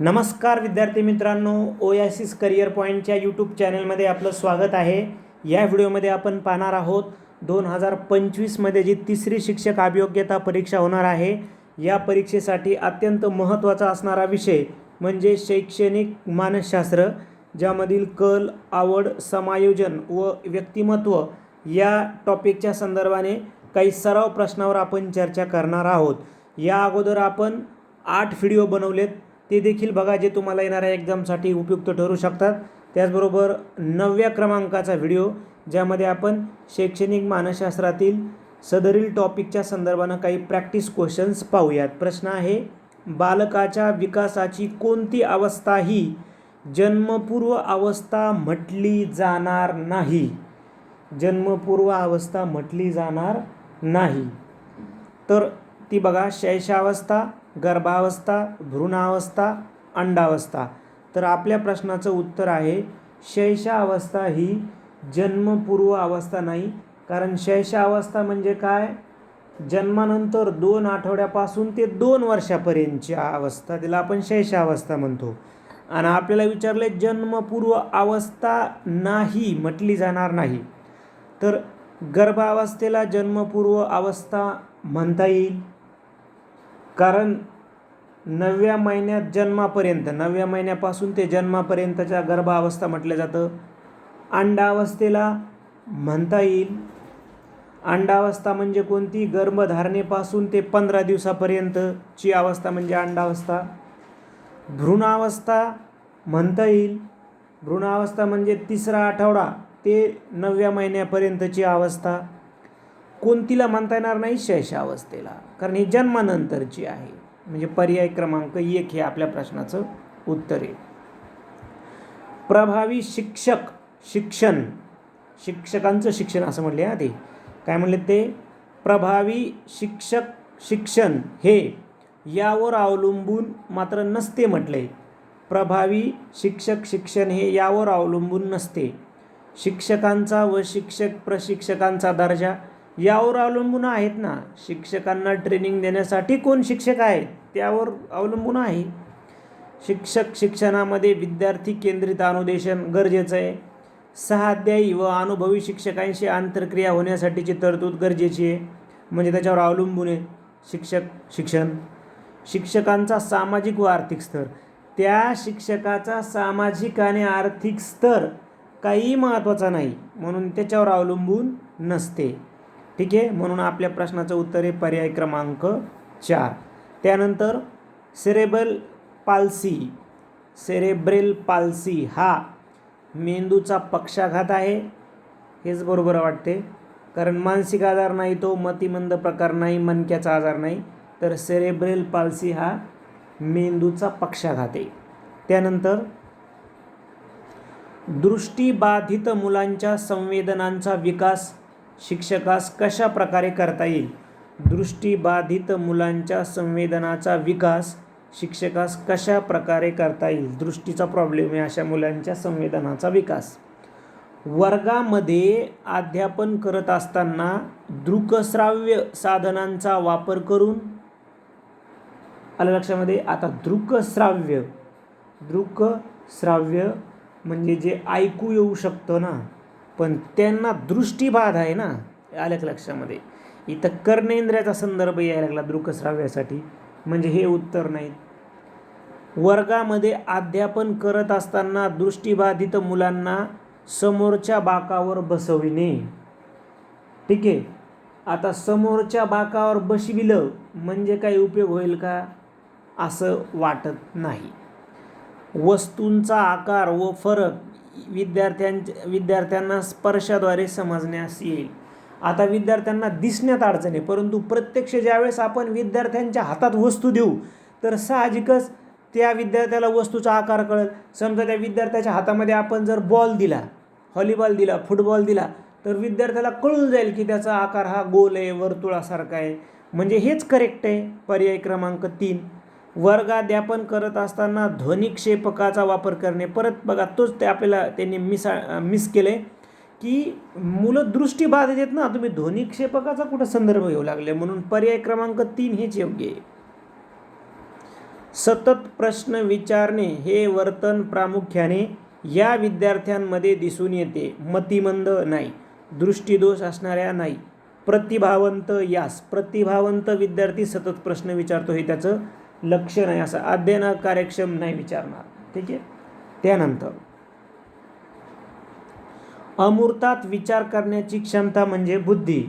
नमस्कार विद्यार्थी मित्रांनो ओयासिस करिअर पॉईंटच्या यूट्यूब चॅनलमध्ये आपलं स्वागत आहे. या व्हिडिओमध्ये आपण पाहणार आहोत दोन हजार पंचवीसमध्ये जी तिसरी शिक्षक अभियोग्यता परीक्षा होणार आहे या परीक्षेसाठी अत्यंत महत्त्वाचा असणारा विषय म्हणजे शैक्षणिक मानसशास्त्र ज्यामधील कल आवड समायोजन व व्यक्तिमत्व या टॉपिकच्या संदर्भाने काही सराव प्रश्नावर आपण चर्चा करणार आहोत. या अगोदर आपण आठ व्हिडिओ बनवलेत ते देखील बघा जे तुम्हाला येणाऱ्या एक्झामसाठी उपयुक्त ठरू शकतात. त्याचबरोबर नवव्या क्रमांकाचा व्हिडिओ ज्यामध्ये आपण शैक्षणिक मानसशास्त्रातील सदरील टॉपिकच्या संदर्भानं काही प्रॅक्टिस क्वेश्चन्स पाहूयात. प्रश्न आहे बालकाच्या विकासाची कोणती अवस्था ही जन्मपूर्व अवस्था म्हटली जाणार नाही. जन्मपूर्व अवस्था म्हटली जाणार नाही. तर ती बघा शैशावस्था गर्भावस्था भ्रूणावस्था अंडावस्था. तर आपल्या प्रश्नाचं उत्तर आहे शैशावस्था ही जन्मपूर्व अवस्था नाही. कारण शैशावस्था म्हणजे काय? जन्मानंतर दोन आठवड्यापासून ते दोन वर्षापर्यंतची अवस्था तिला आपण शैशावस्था म्हणतो. आणि आपल्याला विचारले जन्मपूर्व अवस्था नाही म्हटली जाणार नाही. तर गर्भावस्थेला जन्मपूर्व अवस्था म्हणता येईल? कारण नवव्या महिन्यात जन्मापर्यंत नवव्या महिन्यापासून ते जन्मापर्यंतच्या गर्भावस्था म्हटलं जातं. अंडावस्थेला म्हणता येईल. अंडावस्था म्हणजे कोणती? गर्भधारणेपासून ते पंधरा दिवसापर्यंतची अवस्था म्हणजे अंडावस्था. भ्रूणावस्था म्हणता येईल. भ्रूणावस्था म्हणजे तिसरा आठवडा ते नवव्या महिन्यापर्यंतची अवस्था. कोणतीला म्हणता येणार नाही? शैशावस्थेला कारण ही जन्मानंतरची आहे. म्हणजे पर्याय क्रमांक एक हे आपल्या प्रश्नाचं उत्तर आहे. प्रभावी शिक्षक शिक्षण. शिक्षकांचं शिक्षण असं म्हटले आधी काय म्हणले ते? प्रभावी शिक्षक शिक्षण हे यावर अवलंबून मात्र नसते म्हटले. प्रभावी शिक्षक शिक्षण हे यावर अवलंबून नसते. शिक्षकांचा व शिक्षक प्रशिक्षकांचा दर्जा यावर अवलंबून आहेत ना. शिक्षकांना ट्रेनिंग देण्यासाठी कोण शिक्षक आहेत त्यावर अवलंबून आहे. शिक्षक शिक्षणामध्ये विद्यार्थी केंद्रित अनुदेशन गरजेचं आहे. सहाध्यायी व अनुभवी शिक्षकांशी आंतरक्रिया होण्यासाठीची तरतूद गरजेची आहे. म्हणजे त्याच्यावर अवलंबून आहे. शिक्षक शिक्षण. शिक्षकांचा सामाजिक व आर्थिक स्तर. त्या शिक्षकाचा सामाजिक आणि आर्थिक स्तर काही महत्त्वाचा नाही. म्हणून त्याच्यावर अवलंबून नसते. ठीक आहे? म्हणून आपल्या प्रश्नाचं उत्तर आहे पर्याय क्रमांक चार. त्यानंतर सेरेबल पाल्सी सेरेब्रेल पाल्सी हा मेंदूचा पक्षाघात आहे. हेच बरोबर वाटते. कारण मानसिक आजार नाही तो मतिमंद प्रकार नाही मनक्याचा आजार नाही. तर सेरेब्रेल पाल्सी हा मेंदूचा पक्षाघात आहे. त्यानंतर दृष्टीबाधित मुलांच्या संवेदनांचा विकास शिक्षकास कशा प्रकारे करता येईल? दृष्टीबाधित मुलांच्या संवेदनाचा विकास शिक्षकास कशा प्रकारे करता येईल? दृष्टीचा प्रॉब्लेम आहे अशा मुलांच्या संवेदनाचा विकास. वर्गामध्ये अध्यापन करत असताना दृकश्राव्य साधनांचा वापर करून आलं लक्षामध्ये? आता दृकश्राव्य दृकश्राव्य म्हणजे जे ऐकू येऊ शकतं ना पण त्यांना दृष्टीबाध आहे ना आलं का लक्षामध्ये. इथं कर्णेंद्रियाचा संदर्भ यायला लागला दृकश्राव्यासाठी. म्हणजे हे उत्तर नाही वर्गामध्ये अध्यापन करत असताना दृष्टीबाधित मुलांना समोरच्या बाकावर बसविणे. ठीक आहे? आता समोरच्या बाकावर बसविलं म्हणजे काही उपयोग होईल का? असं वाटत नाही. वस्तूंचा आकार व फरक विद्यार्थ्यांच्या विद्यार्थ्यांना स्पर्शाद्वारे समजण्यास येईल. आता विद्यार्थ्यांना दिसण्यात अडचण आहे परंतु प्रत्यक्ष ज्यावेळेस आपण विद्यार्थ्यांच्या हातात वस्तू देऊ तर साहजिकच त्या विद्यार्थ्याला वस्तूचा आकार कळेल. समजा त्या विद्यार्थ्याच्या हातामध्ये आपण जर बॉल दिला व्हॉलीबॉल दिला फुटबॉल दिला तर विद्यार्थ्याला कळून जाईल की त्याचा आकार हा गोल आहे वर्तुळासारखा आहे. म्हणजे हेच करेक्ट आहे. पर्याय क्रमांक तीन. वर्गाध्यापन करत असताना ध्वनिक्षेपकाचा वापर करणे. परत बघा तोच ते आपल्याला त्यांनी मिसा मिस केले की मुलं दृष्टीबाधित आहेत ना तुम्ही ध्वनिक्षेपकाचा कुठं संदर्भ घेऊ लागले? म्हणून पर्याय क्रमांक तीन हेच योग्य आहे. सतत प्रश्न विचारणे हे वर्तन प्रामुख्याने या विद्यार्थ्यांमध्ये दिसून येते. मतिमंद नाही. दृष्टीदोष असणाऱ्या नाही. प्रतिभावंत यास. प्रतिभावंत विद्यार्थी सतत प्रश्न विचारतो हे त्याचं लक्ष नाही असं अध्ययन कार्यक्षम नाही विचारणार. ठीक आहे? त्यानंतर अमूर्तात विचार करण्याची क्षमता म्हणजे बुद्धी.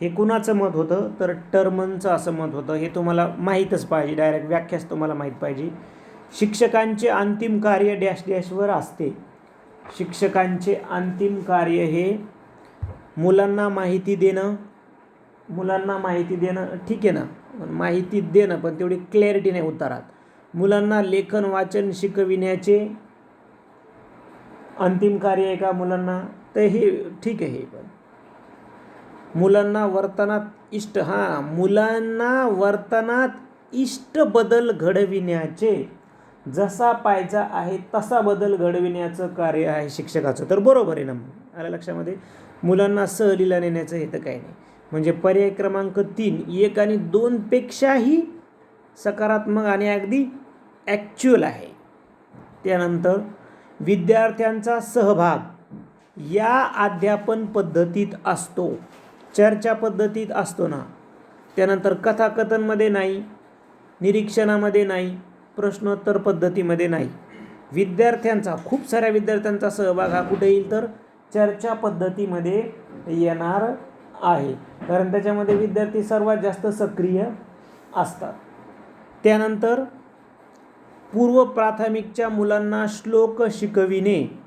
हे कुणाचं मत होतं? तर टर्मनचं असं मत होतं. हे तुम्हाला माहीतच पाहिजे. डायरेक्ट व्याख्याच तुम्हाला माहीत पाहिजे. शिक्षकांचे अंतिम कार्य डॅश डॅशवर असते. शिक्षकांचे अंतिम कार्य हे मुलांना माहिती देणं मुलांना माहिती देणं ठीक आहे ना? माहिती देणं पण तेवढी क्लॅरिटी नाही उतारात. मुलांना लेखन वाचन शिकविण्याचे अंतिम कार्य आहे का मुलांना? तर हे ठीक आहे हे पण. मुलांना वर्तनात इष्ट हां मुलांना वर्तनात इष्ट बदल घडविण्याचे जसा पाहिजा आहे तसा बदल घडविण्याचं कार्य आहे शिक्षकाचं. तर बरोबर आहे ना आलं लक्षामध्ये? मुलांना सहलीला नेण्याचं हे तर काही नाही. म्हणजे पर्याय क्रमांक तीन एक आणि दोनपेक्षाही सकारात्मक आणि अगदी ॲक्च्युअल आहे. त्यानंतर विद्यार्थ्यांचा सहभाग या अध्यापन पद्धतीत असतो. चर्चा पद्धतीत असतो ना. त्यानंतर कथाकथनमध्ये नाही निरीक्षणामध्ये नाही प्रश्नोत्तर पद्धतीमध्ये नाही. विद्यार्थ्यांचा खूप साऱ्या विद्यार्थ्यांचा सहभाग हा कुठे येईल तर चर्चा पद्धतीमध्ये येणार आहे. कारण त्याच्यामध्ये विद्यार्थी सर्वात जास्त सक्रिय असतात. त्यानंतर पूर्व प्राथमिकच्या मुलांना श्लोक शिकविणे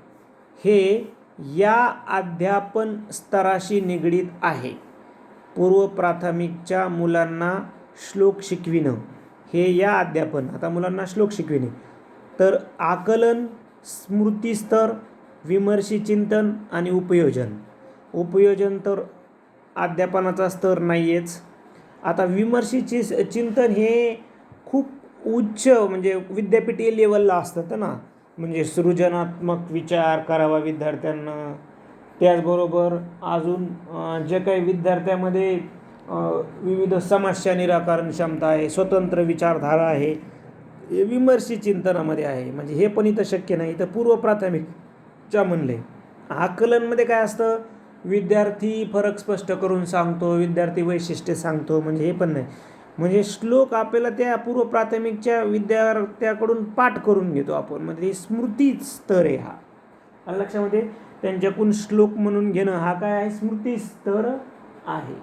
हे या अध्यापन स्तराशी निगडीत आहे. पूर्व प्राथमिकच्या मुलांना श्लोक शिकविणं हे या अध्यापन आता मुलांना श्लोक शिकविणे. तर आकलन स्मृतीस्तर विमर्शी चिंतन आणि उपयोजन. उपयोजन तर अध्यापनाचा स्तर नाही आहेच आता विमर्शी चि चिंतन हे खूप उच्च म्हणजे विद्यापीठीय लेवलला असतं ना. म्हणजे सृजनात्मक विचार करावा विद्यार्थ्यांना. त्याचबरोबर अजून जे काही विद्यार्थ्यामध्ये विविध समस्या निराकरण क्षमता आहे स्वतंत्र विचारधारा आहे हे विमर्शी चिंतनामध्ये आहे. म्हणजे हे पण इथं शक्य नाही. तर पूर्व प्राथमिकच्या म्हणले. आकलनमध्ये काय असतं? विद्यार्थी फरक स्पष्ट करून सांगतो विद्यार्थी वैशिष्ट्य सांगतो म्हणजे हे पण नाही. म्हणजे श्लोक आपल्याला त्या पूर्व प्राथमिकच्या विद्यार्थ्याकडून पाठ करून घेतो आपण. म्हणजे स्मृती स्तर आहे हा. आणि लक्षामध्ये त्यांच्याकडून श्लोक म्हणून घेणं हा काय आहे? स्मृती स्तर आहे.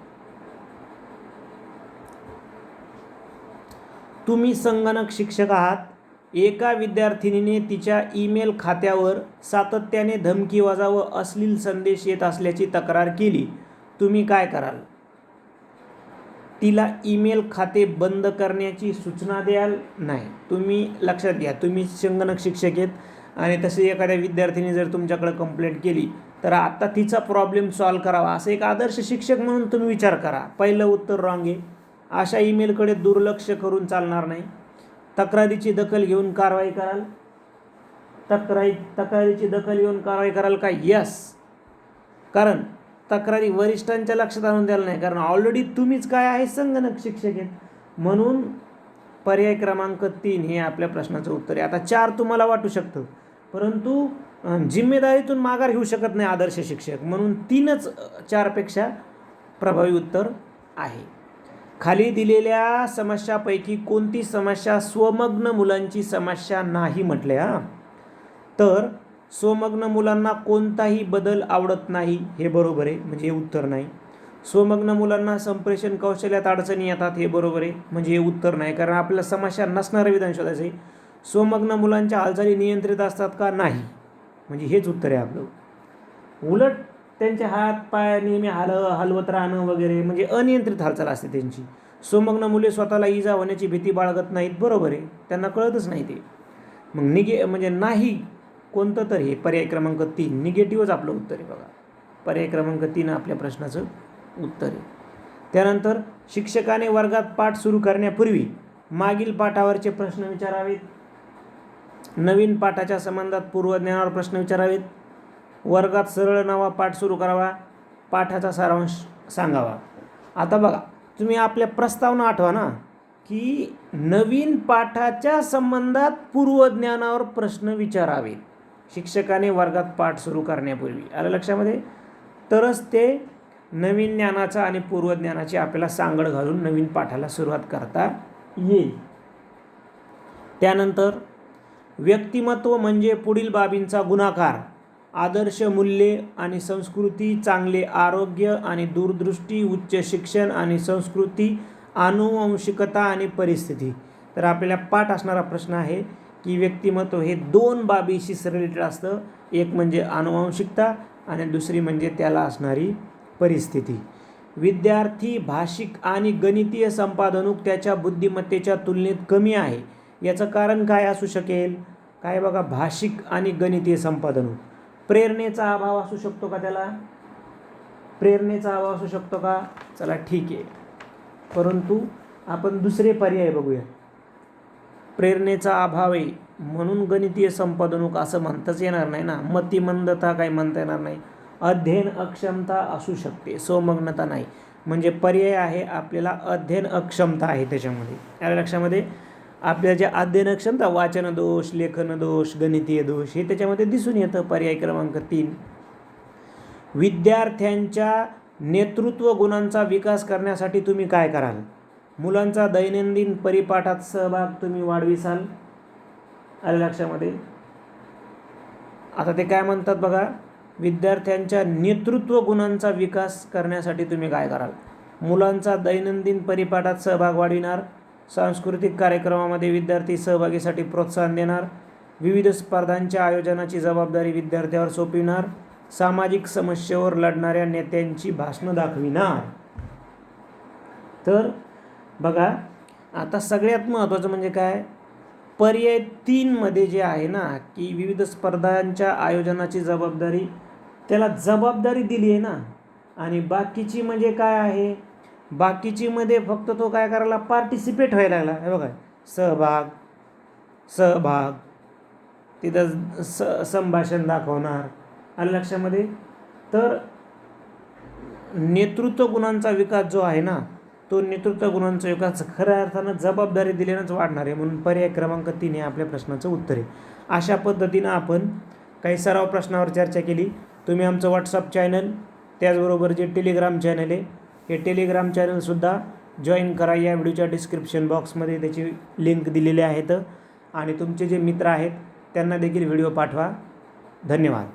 तुम्ही संगणक शिक्षक आहात. एका विद्यार्थिनीने तिच्या ईमेल खात्यावर सातत्याने धमकी वजा व अश्लील संदेश येत असल्याची तक्रार केली. तुम्ही काय कराल? तिला ईमेल खाते बंद करण्याची सूचना द्याल? नाही. तुम्ही लक्षात घ्या. तुम्ही संगणक शिक्षक आहेत आणि तसे एखाद्या विद्यार्थीने जर तुमच्याकडे कंप्लेंट केली तर आत्ता तिचा प्रॉब्लेम सॉल्व करावा. असं एक आदर्श शिक्षक म्हणून तुम्ही विचार करा. पहिलं उत्तर रॉंग आहे. अशा ईमेलकडे दुर्लक्ष करून चालणार नाही. तक्रारीची दखल घेऊन कारवाई कराल? तक्रारी तक्रारीची दखल घेऊन कारवाई कराल का? यस कारण तक्रारी वरिष्ठांच्या लक्षात आणून द्यायला नाही. कारण ऑलरेडी तुम्हीच काय आहे? संगणक शिक्षक आहेत. म्हणून पर्याय क्रमांक तीन हे आपल्या प्रश्नाचं उत्तर आहे. आता चार तुम्हाला वाटू शकतं. परंतु जिम्मेदारीतून माघार घेऊ शकत नाही आदर्श शिक्षक. म्हणून तीनच चारपेक्षा प्रभावी उत्तर आहे. खाली दिलेल्या समस्यापैकी कोणती समस्या स्वमग्न मुलांची समस्या नाही म्हटले तर स्वमग्न मुलांना कोणताही बदल आवडत नाही हे बरोबर आहे म्हणजे हे उत्तर नाही. स्वमग्न मुलांना संप्रेषण कौशल्यात अडचणी येतात हे बरोबर आहे म्हणजे हे उत्तर नाही कारण आपल्याला समस्या नसणारं विधान शोधायचं आहे. स्वमग्न मुलांच्या हालचाली नियंत्रित असतात का नाही? म्हणजे हेच उत्तर आहे आपलं. उलट त्यांचे हात पाय नेहमी हाल हलवत राहणं वगैरे म्हणजे अनियंत्रित हालचाल असते त्यांची. सोमग्न मुले स्वतःला इजा होण्याची भीती बाळगत नाहीत बरोबर आहे. त्यांना कळतच नाही ते. मग निगे म्हणजे नाही कोणतं तर हे पर्याय क्रमांक तीन. निगेटिव्हच आपलं उत्तर आहे बघा. पर्याय क्रमांक तीन आपल्या प्रश्नाचं उत्तर आहे. त्यानंतर शिक्षकाने वर्गात पाठ सुरू करण्यापूर्वी मागील पाठावरचे प्रश्न विचारावेत. नवीन पाठाच्या संबंधात पूर्वज्ञानावर प्रश्न विचारावेत. वर्गात सरळ नवा पाठ सुरू करावा पाठाचा सारांश सांगावा. आता बघा तुम्ही आपल्या प्रस्तावना आठवा ना की नवीन पाठाच्या संबंधात पूर्वज्ञानावर प्रश्न विचारावे. शिक्षकाने वर्गात पाठ सुरू करण्यापूर्वी. आलं लक्षामध्ये? तरच ते नवीन ज्ञानाचा आणि पूर्वज्ञानाची आपल्याला सांगड घालून नवीन पाठाला सुरुवात करता येईल. त्यानंतर व्यक्तिमत्व म्हणजे पुढील बाबींचा गुणाकार. आदर्श मूल्ये आणि संस्कृती चांगले आरोग्य आणि दूरदृष्टी उच्च शिक्षण आणि संस्कृती आनुवंशिकता आणि परिस्थिती. तर आपल्याला पाठ असणारा प्रश्न आहे की व्यक्तिमत्व हे दोन बाबीशी रिलेटेड असतं. एक म्हणजे आनुवंशिकता आणि दुसरी म्हणजे त्याला असणारी परिस्थिती. विद्यार्थी भाषिक आणि गणितीय संपादनूक त्याच्या बुद्धिमत्तेच्या तुलनेत कमी आहे. याचं कारण काय असू शकेल? काय बघा भाषिक आणि गणितीय संपादनूक. प्रेरणेचा अभाव असू शकतो का त्याला? प्रेरणेचा अभाव असू शकतो का? चला ठीक आहे. परंतु आपण दुसरे पर्याय बघूया. प्रेरणेचा अभाव आहे. म्हणून गणितीय संपादनूक असं म्हणताच येणार नाही ना. मतिमंदता काही म्हणता येणार नाही. अध्ययन अक्षमता असू शकते. स्वमग्नता नाही. म्हणजे पर्याय आहे आपल्याला अध्ययन अक्षमता आहे त्याच्यामध्ये. या लक्षामध्ये आपल्या ज्या अध्ययन क्षमता वाचन दोष लेखन दोष गणितीय दोष हे त्याच्यामध्ये दिसून येतं. पर्याय क्रमांक तीन. विद्यार्थ्यांच्या नेतृत्व गुणांचा विकास करण्यासाठी तुम्ही काय कराल? मुलांचा दैनंदिन परिपाठात सहभाग तुम्ही वाढविसाल? आलं लक्षामध्ये? आता ते काय म्हणतात बघा? विद्यार्थ्यांच्या नेतृत्व गुणांचा विकास करण्यासाठी तुम्ही काय कराल? मुलांचा दैनंदिन परिपाठात सहभाग वाढविणार सांस्कृतिक कार्यक्रमामध्ये विद्यार्थी सहभागीसाठी प्रोत्साहन देणार. विविध स्पर्धांच्या आयोजनाची जबाबदारी विद्यार्थ्यावर सोपविणार. सामाजिक समस्येवर लढणाऱ्या नेत्यांची भाषणं दाखविणार. तर बघा आता सगळ्यात महत्त्वाचं म्हणजे काय? पर्याय तीनमध्ये जे आहे ना की विविध स्पर्धांच्या आयोजनाची जबाबदारी त्याला जबाबदारी दिली आहे ना. आणि बाकीची म्हणजे काय आहे? बाकीची मध्ये फक्त तो काय करायला पार्टिसिपेट व्हायला लागला. हे बघा सहभाग सहभाग. तिथं स संभाषण दाखवणार. आलं लक्षामध्ये तर नेतृत्व गुणांचा विकास जो आहे ना तो नेतृत्व गुणांचा विकास खऱ्या अर्थानं जबाबदारी दिल्यानंच वाढणार आहे. म्हणून पर्याय क्रमांक तीन हे आपल्या प्रश्नाचं उत्तर आहे. अशा पद्धतीनं आपण काही सराव प्रश्नावर चर्चा केली. तुम्ही आमचं व्हॉट्सअप चॅनल त्याचबरोबर जे टेलिग्राम चॅनल आहे हे टेलिग्राम चॅनलसुद्धा जॉईन करा. या व्हिडिओच्या डिस्क्रिप्शन बॉक्समध्ये त्याची लिंक दिलेली आहेत आणि तुमचे जे मित्र आहेत त्यांना देखील व्हिडिओ पाठवा. धन्यवाद.